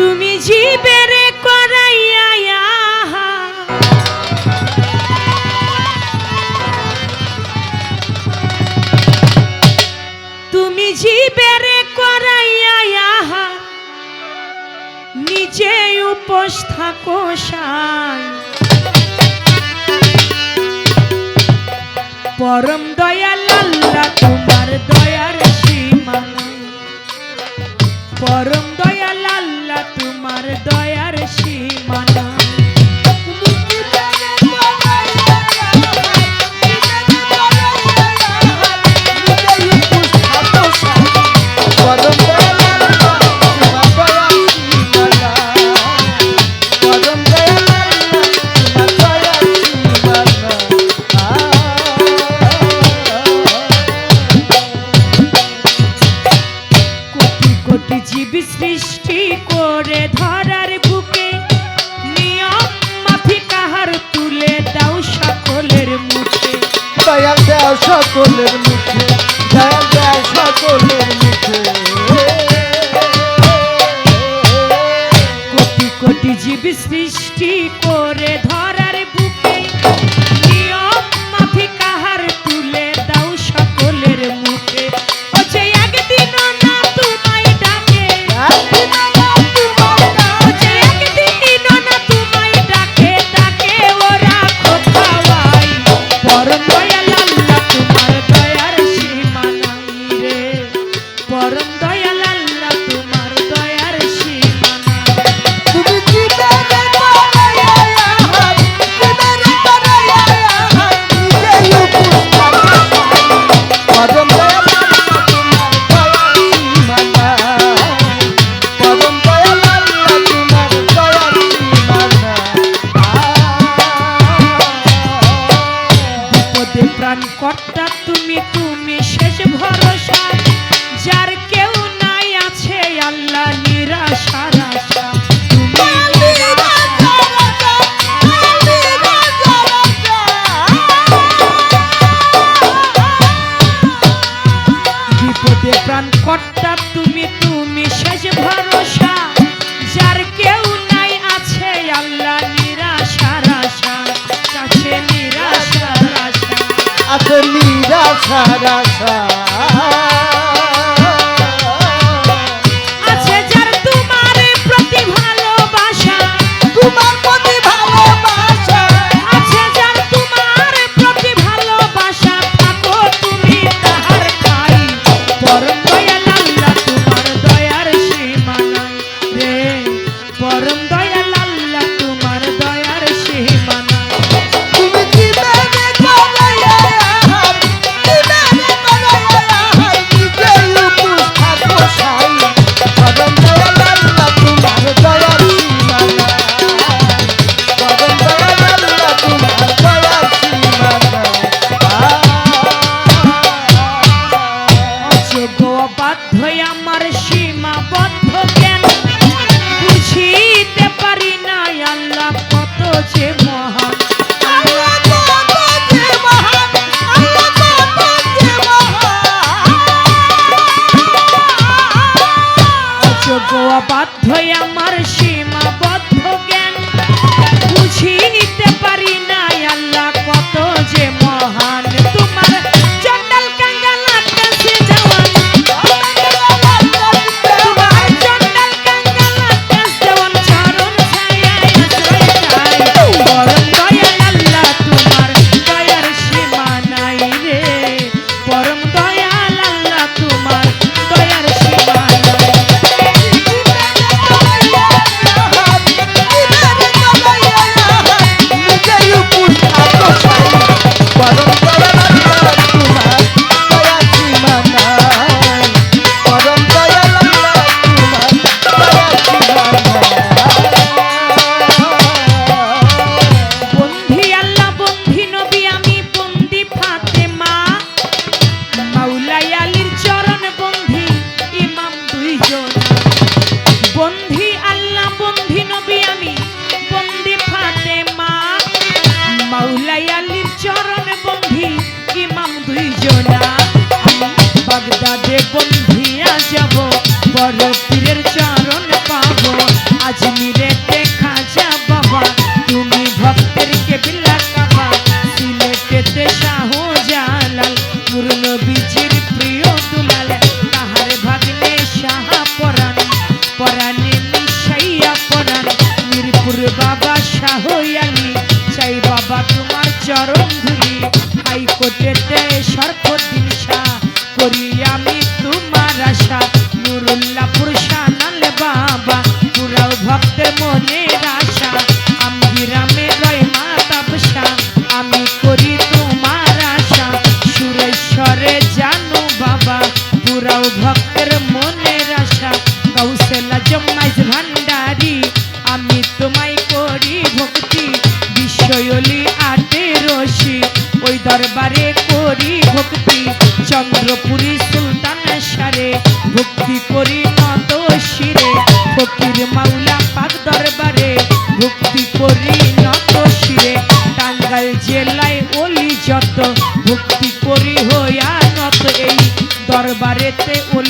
তুমি জীবের করাইয়া তুমি জীবের করাইয়া নিজে উপোস থাকো পরম দয়াল আল্লাহ, তোমার দয়ার সীমা পরম দয়াল আল্লাহ তোমার দয়ার সীমানা। দয়া দেয় সকলের মুখে দয়া দেয় সকলের মুখে। কোটি কোটি জীব সৃষ্টি করে ধরা শেষ ভরসা যার কেউ নাই আছে আল্লাহ নিরাশার আশা আছে নিরাশার আশা আছে নিরাশার বন্ধি আল্লাহ, বন্ধি নবী আমি। বন্দি ফাতে মা মাউলাই আলীর চরণ বন্ধি, ইমাম দুইজনা। বাগদাদে বন্ধি যাব বড় হুজুর বাবা শাহয়ানি চাই বাবা তোমার চরম ধুলি। হাইকোর্টের আটে ওই দরবারে করি ভক্তি। চন্দ্রপুরী সুলতান সারে, ভক্তি করি নত ফকির মাওলা পাক দরবারে, ভক্তি করি নত শিরে জেলায় ওলি যত, ভক্তি করি হইয়া নত। এই দরবারেতে অলিগণ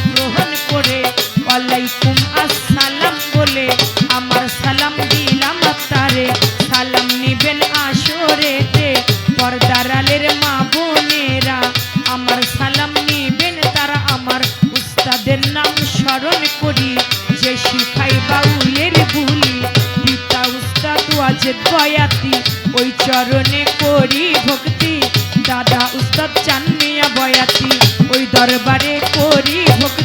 চরণে করি ভক্তি। দাদা উস্তাদ চান্নিয়া বয়াতি। ওই দরবারে করি ভক্তি।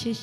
শেষ